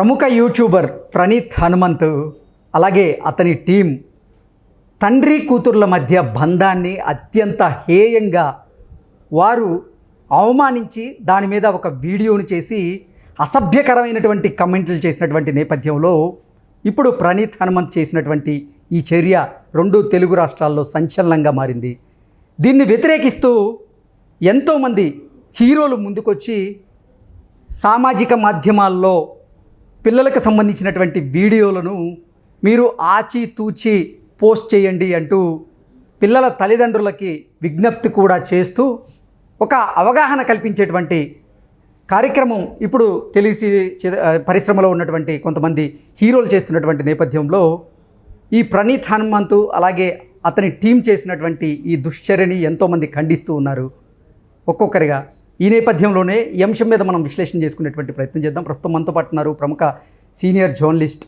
ప్రముఖ యూట్యూబర్ ప్రణీత్ హనుమంత్ అలాగే అతని టీం తండ్రి కూతుర్ల మధ్య బంధాన్ని అత్యంత హేయంగా వారు అవమానించి దాని మీద ఒక వీడియోను చేసి అసభ్యకరమైనటువంటి కమెంట్లు చేసినటువంటి నేపథ్యంలో ఇప్పుడు ప్రణీత్ హనుమంత్ చేసినటువంటి ఈ చర్య రెండు తెలుగు రాష్ట్రాల్లో సంచలనంగా మారింది. దీన్ని వ్యతిరేకిస్తూ ఎంతోమంది హీరోలు ముందుకొచ్చి సామాజిక మాధ్యమాల్లో పిల్లలకు సంబంధించినటువంటి వీడియోలను మీరు ఆచితూచి పోస్ట్ చేయండి అంటూ పిల్లల తల్లిదండ్రులకి విజ్ఞప్తి కూడా చేస్తూ ఒక అవగాహన కల్పించేటువంటి కార్యక్రమం ఇప్పుడు తెలిసి పరిశ్రమలో ఉన్నటువంటి కొంతమంది హీరోలు చేస్తున్నటువంటి నేపథ్యంలో ఈ ప్రణీత్ హనుమంతు అలాగే అతని టీం చేసినటువంటి ఈ దుశ్చర్యని ఎంతోమంది ఖండిస్తూ ఉన్నారు. ఒక్కొక్కరిగా ఈ నేపథ్యంలోనే ఈ అంశం మీద మనం విశ్లేషణ చేసుకునేటువంటి ప్రయత్నం చేద్దాం. ప్రస్తుతం మనతో పాటు ఉన్నారు ప్రముఖ సీనియర్ జర్నలిస్ట్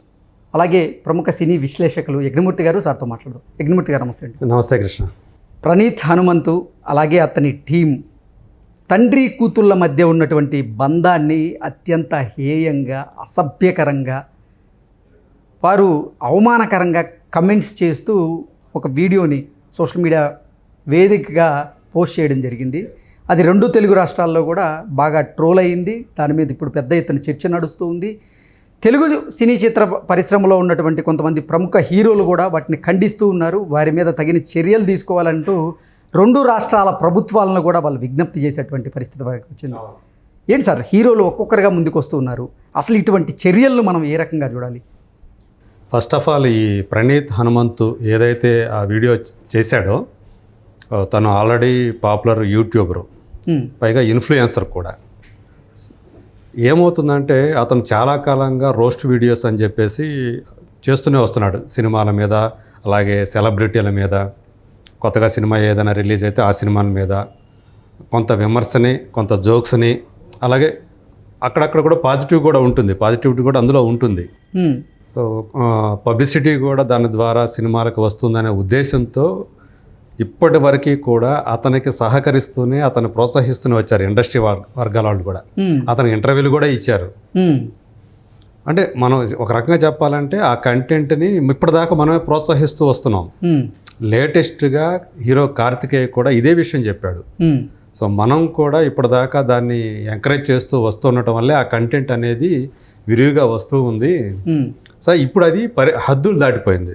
అలాగే ప్రముఖ సినీ విశ్లేషకులు యజ్ఞమూర్తి గారు. సార్తో మాట్లాడదాం. యజ్ఞమూర్తి గారు నమస్తే అండి. నమస్తే కృష్ణ. ప్రణీత్ హనుమంతు అలాగే అతని టీం తండ్రి కూతుళ్ళ మధ్య ఉన్నటువంటి బంధాన్ని అత్యంత హేయంగా అసభ్యకరంగా వారు అవమానకరంగా కమెంట్స్ చేస్తూ ఒక వీడియోని సోషల్ మీడియా వేదికగా పోస్ట్ చేయడం జరిగింది. అది రెండు తెలుగు రాష్ట్రాల్లో కూడా బాగా ట్రోల్ అయింది దాని మీద ఇప్పుడు పెద్ద ఎత్తున చర్చ నడుస్తూ ఉంది. తెలుగు సినీ చిత్ర పరిశ్రమలో ఉన్నటువంటి కొంతమంది ప్రముఖ హీరోలు కూడా వాటిని ఖండిస్తూ ఉన్నారు. వారి మీద తగిన చర్యలు తీసుకోవాలంటూ రెండు రాష్ట్రాల ప్రభుత్వాలను కూడా వాళ్ళు విజ్ఞప్తి చేసేటువంటి పరిస్థితి వరకు వచ్చింది. ఏంటి సార్? హీరోలు ఒక్కొక్కరుగా ముందుకు వస్తూ ఉన్నారు. అసలు ఇటువంటి చర్యలను మనం ఏ రకంగా చూడాలి? ఫస్ట్ ఆఫ్ ఆల్ ఈ ప్రణీత్ హనుమంతు ఏదైతే ఆ వీడియో చేశాడో తను ఆల్రెడీ పాపులర్ యూట్యూబరు. పైగా ఇన్ఫ్లుయెన్సర్ కూడా. ఏమవుతుందంటే అతను చాలా కాలంగా రోస్ట్ వీడియోస్ అని చెప్పేసి చేస్తూనే వస్తున్నాడు సినిమాల మీద అలాగే సెలబ్రిటీల మీద. కొత్తగా సినిమా ఏదైనా రిలీజ్ అయితే ఆ సినిమాల మీద. కొంత విమర్శని కొంత జోక్స్ని అలాగే అక్కడక్కడ కూడా పాజిటివ్ కూడా ఉంటుంది. పాజిటివిటీ కూడా అందులో ఉంటుంది. సో పబ్లిసిటీ కూడా దాని ద్వారా సినిమాలకు వస్తుందనే ఉద్దేశంతో ఇప్పటి వరకు కూడా అతనికి సహకరిస్తూనే అతను ప్రోత్సహిస్తూనే వచ్చారు ఇండస్ట్రీ వర్- వర్గాల వాళ్ళు కూడా. అతను ఇంటర్వ్యూలు కూడా ఇచ్చారు. అంటే మనం ఒక రకంగా చెప్పాలంటే ఆ కంటెంట్ని ఇప్పటిదాకా మనమే ప్రోత్సహిస్తూ వస్తున్నాం. లేటెస్ట్గా హీరో కార్తికేయ కూడా ఇదే విషయం చెప్పాడు. సో మనం కూడా ఇప్పటిదాకా దాన్ని ఎంకరేజ్ చేస్తూ వస్తుండటం వల్లే ఆ కంటెంట్ అనేది విరివిగా వస్తూ ఉంది. సో ఇప్పుడు అది పరి హద్దులు దాటిపోయింది.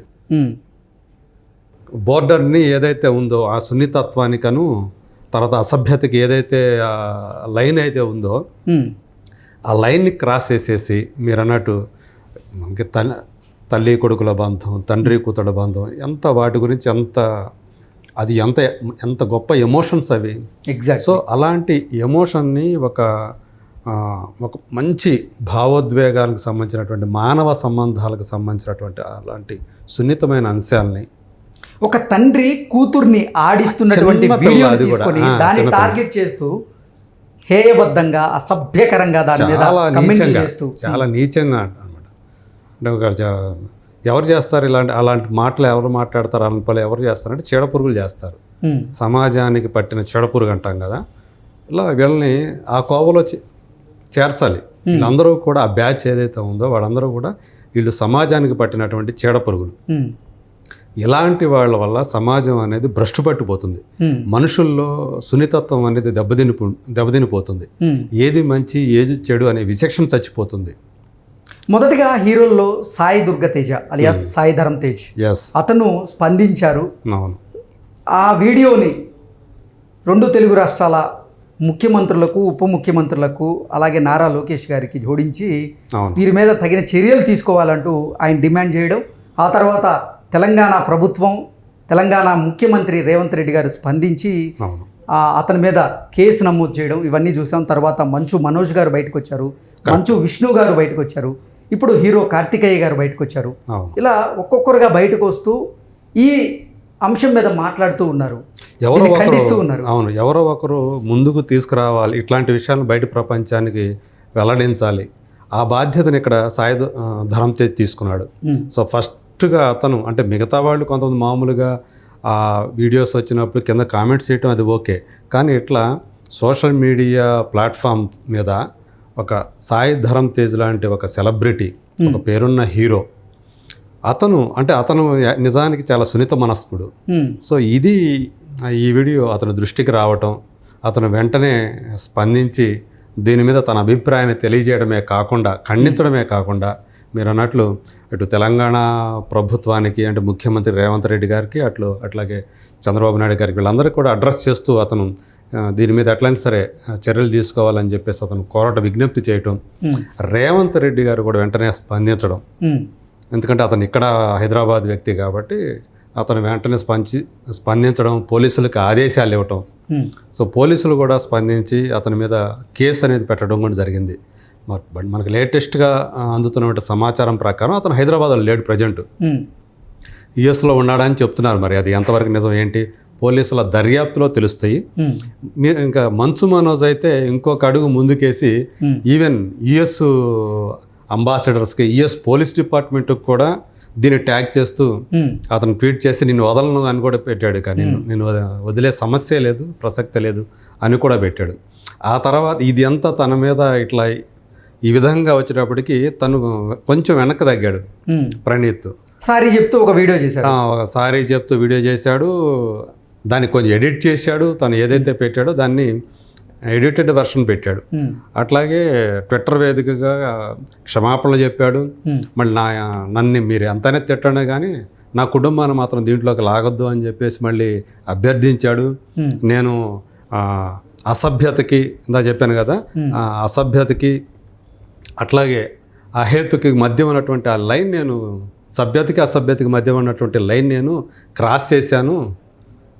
బోర్డర్ని ఏదైతే ఉందో ఆ సున్నితత్వానికను తర్వాత అసభ్యతకి ఏదైతే లైన్ అయితే ఉందో ఆ లైన్ని క్రాస్ చేసేసి మీరు అన్నట్టు మనకి తల్లి తల్లి కొడుకుల బంధం తండ్రి కూతుళ్ళ బంధం ఎంత వాటి గురించి ఎంత అది ఎంత ఎంత గొప్ప ఎమోషన్స్ అవి. ఎగ్జాక్ట్ సో అలాంటి ఎమోషన్ని ఒక ఒక మంచి భావోద్వేగాలకు సంబంధించినటువంటి మానవ సంబంధాలకు సంబంధించినటువంటి అలాంటి సున్నితమైన అంశాలని ఒక తండ్రి కూతుర్ని ఆడిస్తున్నటువంటి వీడియో. తీసుకొని దాన్ని. టార్గెట్ చేస్తూ హేయబద్ధంగా అసభ్యకరంగా దాని మీద చాలా కమెంట్లు నీచంగా చేస్తూ. చాలా నీచంగా అనమాట ఎవరు చేస్తారు ఇలాంటి అలాంటి మాటలు ఎవరు మాట్లాడతారు అలాంటి పనులు ఎవరు చేస్తారంటే చీడపురుగులు చేస్తారు. సమాజానికి పట్టిన చీడపురుగు అంటాం కదా. ఇలా వీళ్ళని ఆ కోవలో చేర్చాలి. వీళ్ళందరూ కూడా ఆ బ్యాచ్ ఏదైతే ఉందో వాళ్ళందరూ కూడా వీళ్ళు సమాజానికి పట్టినటువంటి చీడపురుగులు ఇలాంటి వాళ్ళ వల్ల సమాజం అనేది భ్రష్టు పట్టిపోతుంది. మనుషుల్లో సున్నితత్వం అనేది దెబ్బతిని దెబ్బతినిపోతుంది. ఏది మంచి ఏది చెడు అనే విచక్షణ చచ్చిపోతుంది. మొదటగా హీరోల్లో సాయి దుర్గతేజ అలియాస్ సాయి ధరమ్ తేజ్ అతను స్పందించారు. అవును. ఆ వీడియోని రెండు తెలుగు రాష్ట్రాల ముఖ్యమంత్రులకు ఉప ముఖ్యమంత్రులకు అలాగే నారా లోకేష్ గారికి జోడించి వీరి మీద తగిన చర్యలు తీసుకోవాలంటూ ఆయన డిమాండ్ చేయడం ఆ తర్వాత తెలంగాణ ప్రభుత్వం తెలంగాణ ముఖ్యమంత్రి రేవంత్ రెడ్డి గారు స్పందించి అతని మీద కేసు నమోదు చేయడం ఇవన్నీ చూసాం. తర్వాత మంచు మనోజ్ గారు బయటకు వచ్చారు మంచు విష్ణు గారు బయటకు వచ్చారు ఇప్పుడు హీరో కార్తికేయ గారు బయటకు వచ్చారు ఇలా ఒక్కొక్కరుగా బయటకు వస్తూ ఈ అంశం మీద మాట్లాడుతూ ఉన్నారు. ఎవరో ఒకరు ఉన్నారు. అవును ఎవరో ఒకరు ముందుకు తీసుకురావాలి. ఇట్లాంటి విషయాలను బయట ప్రపంచానికి వెల్లడించాలి. ఆ బాధ్యతను ఇక్కడ సాయి ధరం తేజ్ తీసుకున్నాడు. సో ఫస్ట్గా అతను అంటే మిగతా వాళ్ళు కొంతమంది మామూలుగా ఆ వీడియోస్ వచ్చినప్పుడు కింద కామెంట్స్ చేయటం అది ఓకే. కానీ ఇట్లా సోషల్ మీడియా ప్లాట్ఫామ్ మీద ఒక సాయి ధరమ్ తేజ్ లాంటి ఒక సెలబ్రిటీ ఒక పేరున్న హీరో అతను అంటే అతను నిజానికి చాలా సున్నిత మనస్కుడు. సో ఇది ఈ వీడియో అతని దృష్టికి రావటం అతను వెంటనే స్పందించి దీని మీద తన అభిప్రాయాన్ని తెలియజేయడమే కాకుండా ఖండించడమే కాకుండా మీరు అన్నట్లు ఇటు తెలంగాణ ప్రభుత్వానికి అంటే ముఖ్యమంత్రి రేవంత్ రెడ్డి గారికి అట్లు అట్లాగే చంద్రబాబు నాయుడు గారికి వీళ్ళందరికీ కూడా అడ్రస్ చేస్తూ అతను దీని మీద ఎట్లయినా సరే చర్యలు తీసుకోవాలని చెప్పేసి అతను కోరట విజ్ఞప్తి చేయటం రేవంత్ రెడ్డి గారు కూడా వెంటనే స్పందించడం. ఎందుకంటే అతను ఇక్కడ హైదరాబాద్ వ్యక్తి కాబట్టి అతను వెంటనే స్పంచి స్పందించడం పోలీసులకు ఆదేశాలు ఇవ్వటం. సో పోలీసులు కూడా స్పందించి అతని మీద కేసు అనేది పెట్టడం కూడా జరిగింది. మ- బట్ మనకు లేటెస్ట్గా ఆ, అందుతున్న సమాచారం ప్రకారం అతను హైదరాబాద్లో లేడు ప్రజెంట్. యుఎస్లో ఉన్నాడని చెప్తున్నారు మరి. అది ఎంతవరకు నిజం ఏంటి? పోలీసుల దర్యాప్తులో తెలుస్తాయి. ఇంకా మంచు మనోజ్ అయితే ఇంకొక అడుగు ముందుకేసి. ఈవెన్ యుఎస్ అంబాసిడర్స్కి యుఎస్ పోలీస్ డిపార్ట్మెంట్కి కూడా దీన్ని ట్యాగ్ చేస్తూ అతను ట్వీట్ చేసి నిన్ను వదలను అని కూడా పెట్టాడు. కానీ నేను వదిలే సమస్య లేదు ప్రసక్తి లేదు అని కూడా పెట్టాడు. ఆ తర్వాత ఇది అంతా తన మీద ఇట్లా ఈ విధంగా వచ్చేటప్పటికి తను కొంచెం వెనక్కి తగ్గాడు. ప్రణీత్. సారీ చెప్తూ ఒక వీడియో చేశారు ఆ, సారీ చెప్తూ వీడియో చేశాడు. దాన్ని కొంచెం ఎడిట్ చేశాడు. తను ఏదైతే పెట్టాడో దాన్ని ఎడిటెడ్ వెర్షన్ పెట్టాడు. అట్లాగే ట్విట్టర్ వేదికగా క్షమాపణలు చెప్పాడు. మళ్ళీ నా నన్ను మీరు ఎంతైనా తిట్టండి కానీ నా కుటుంబాన్ని మాత్రం దీంట్లోకి లాగొద్దు అని చెప్పేసి మళ్ళీ అభ్యర్థించాడు. నేను అసభ్యతకి ఇందా చెప్పాను కదా? అసభ్యతకి అట్లాగే అహేతుకి మధ్య ఉన్నటువంటి ఆ లైన్ నేను సభ్యతకి అసభ్యతకి మధ్య ఉన్నటువంటి లైన్ నేను క్రాస్ చేశాను.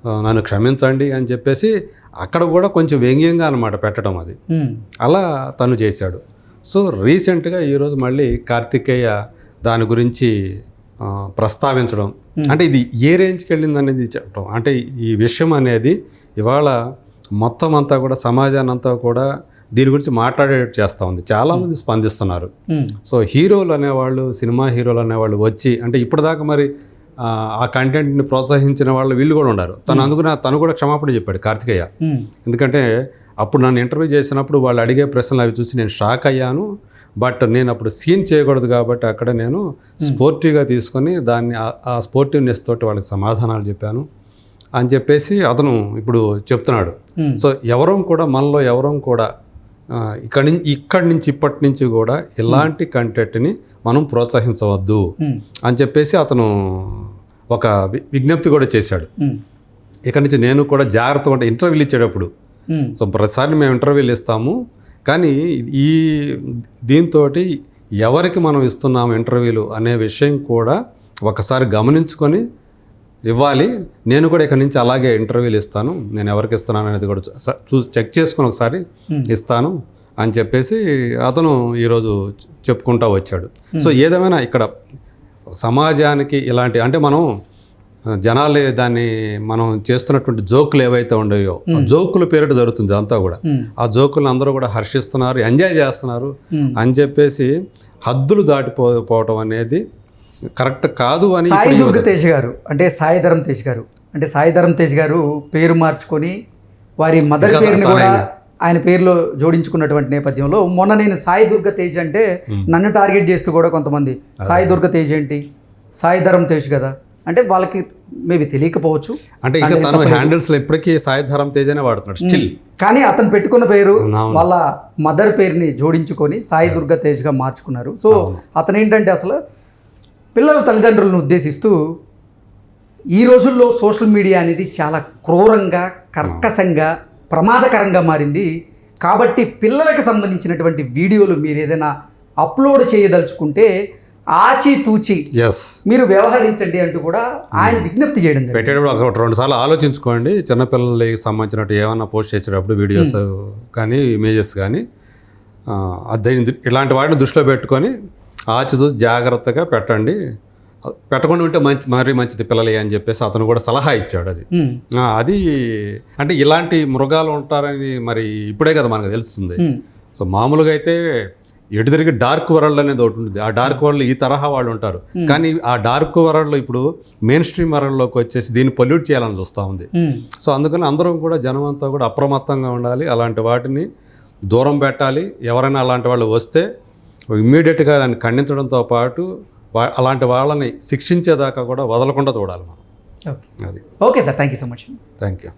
ఆ, నన్ను క్షమించండి అని చెప్పేసి అక్కడ కూడా కొంచెం వ్యంగ్యంగా అనమాట పెట్టడం అది. అలా తను చేశాడు. సో రీసెంట్గా ఈరోజు మళ్ళీ కార్తికేయ దాని గురించి ఆ, ప్రస్తావించడం. అంటే ఇది ఏ రేంజ్కి వెళ్ళింది అనేది చెప్పడం అంటే ఈ విషయం అనేది ఇవాళ మొత్తం అంతా కూడా సమాజాన్ని అంతా కూడా దీని గురించి మాట్లాడేటట్టు చేస్తూ ఉంది. చాలామంది స్పందిస్తున్నారు. సో హీరోలు అనేవాళ్ళు సినిమా హీరోలు అనేవాళ్ళు వచ్చి అంటే ఇప్పటిదాకా మరి ఆ, కంటెంట్ని ప్రోత్సహించిన వాళ్ళు వీళ్ళు కూడా ఉన్నారు. తను అందుకున్న తను కూడా క్షమాపణ చెప్పాడు కార్తికేయ. ఎందుకంటే అప్పుడు నన్ను ఇంటర్వ్యూ చేసినప్పుడు వాళ్ళు అడిగే ప్రశ్నలు అవి చూసి నేను షాక్ అయ్యాను. బట్ నేను అప్పుడు సీన్ చేయకూడదు కాబట్టి అక్కడ నేను స్పోర్టివ్గా తీసుకొని దాన్ని ఆ- స్పోర్టివ్నెస్ తోటి వాళ్ళకి సమాధానాలు చెప్పాను. అని చెప్పేసి అతను ఇప్పుడు చెప్తున్నాడు. సో ఎవరం కూడా మనలో ఎవరం కూడా ఇక్కడి నుంచి ఇక్కడి నుంచి ఇప్పటి నుంచి కూడా ఇలాంటి కంటెంట్ని మనం ప్రోత్సహించవద్దు ఉమ్, అని చెప్పేసి అతను ఒక విజ్ఞప్తి కూడా చేశాడు. ఉమ్, ఇక నుంచి నేను కూడా జాగ్రత్త అంటే ఇంటర్వ్యూలు ఇచ్చేటప్పుడు. సో ప్రతిసారి మేము ఇంటర్వ్యూలు ఇస్తాము. కానీ ఈ దీంతో ఎవరికి మనం ఇస్తున్నాము ఇంటర్వ్యూలు అనే విషయం కూడా ఒకసారి గమనించుకొని ఇవ్వాలి. నేను కూడా ఇక నుంచి అలాగే ఇంటర్వ్యూలు ఇస్తాను. నేను ఎవరికి ఇస్తున్నాను అనేది కూడా చూ- చెక్ చేసుకొని ఒకసారి ఇస్తాను అని చెప్పేసి అతను ఈరోజు చెప్పుకుంటా వచ్చాడు. సో ఏదేమైనా ఇక్కడ సమాజానికి ఇలాంటి అంటే మనం జనాలు దాన్ని మనం చేస్తున్నటువంటి జోకులు ఏవైతే ఆ జోకుల పేరిట జరుగుతుంది అంతా కూడా. ఆ జోకులను అందరూ కూడా హర్షిస్తున్నారు ఎంజాయ్ చేస్తున్నారు. అని చెప్పేసి హద్దులు దాటిపో పోవటం అనేది కరెక్ట్ కాదు అని సాయి దుర్గ తేజ్ గారు అంటే సాయి ధరం తేజ్ గారు అంటే సాయి ధరం తేజ్ గారు పేరు మార్చుకొని వారి మదర్ పేరుని కూడా. ఆయన. పేరులో జోడించుకున్నటువంటి నేపథ్యంలో మొన్న నేను సాయి దుర్గ తేజ్ అంటే నన్ను టార్గెట్ చేస్తూ కూడా కొంతమంది సాయి దుర్గ తేజ్ ఏంటి? సాయి ధరం తేజ్ కదా? అంటే వాళ్ళకి మేబీ తెలియకపోవచ్చు. అంటే ఇక తను హ్యాండిల్స్లో ఇప్పటికీ సాయిధరం తేజనే వాడుతున్నాడు స్టిల్. కానీ అతను పెట్టుకున్న పేరు. వాళ్ళ మదర్ పేరుని జోడించుకొని సాయి దుర్గ తేజ్గా మార్చుకున్నారు. సో అతను ఏంటంటే అసలు పిల్లల తల్లిదండ్రులను ఉద్దేశిస్తూ ఈ రోజుల్లో సోషల్ మీడియా అనేది చాలా క్రూరంగా కర్కశంగా ప్రమాదకరంగా మారింది. కాబట్టి పిల్లలకు సంబంధించినటువంటి వీడియోలు మీరు ఏదైనా అప్లోడ్ చేయదలుచుకుంటే ఆచితూచి మీరు వ్యవహరించండి అంటూ కూడా ఆయన విజ్ఞప్తి చేయడం పెట్టేటప్పుడు రెండు సార్లు ఆలోచించుకోండి. చిన్నపిల్లలకి సంబంధించినట్టు ఏమన్నా పోస్ట్ చేసేటప్పుడు వీడియోస్ కానీ ఇమేజెస్ కానీ అది ఇలాంటి వాటిని దృష్టిలో పెట్టుకొని ఆచితూచి జాగ్రత్తగా పెట్టండి. పెట్టకుండా ఉంటే మంచి మరీ మంచిది పిల్లలే అని చెప్పేసి అతను కూడా సలహా ఇచ్చాడు అది. అది అంటే ఇలాంటి మృగాలు ఉంటారని మరి ఇప్పుడే కదా మనకు తెలుస్తుంది. సో మామూలుగా అయితే ఎటు తిరిగి డార్క్ వరల్డ్ అనేది ఒకటి ఉంటుంది. ఆ డార్క్ వరల్డ్ ఈ తరహా వాళ్ళు ఉంటారు. కానీ ఆ డార్క్ వరల్డ్లో ఇప్పుడు మెయిన్ స్ట్రీమ్ వరల్డ్లోకి వచ్చేసి దీన్ని పొల్యూట్ చేయాలని చూస్తూ ఉంది. సో అందుకని అందరం కూడా జనం అంతా కూడా అప్రమత్తంగా ఉండాలి. అలాంటి వాటిని దూరం పెట్టాలి. ఎవరైనా అలాంటి వాళ్ళు వస్తే ఇమ్మీడియట్గా దాన్ని ఖండించడంతో పాటు వా- అలాంటి వాళ్ళని శిక్షించేదాకా కూడా వదలకుండా చూడాలి మనం. ఓకే. అది. Okay sir. Thank you so much. Thank you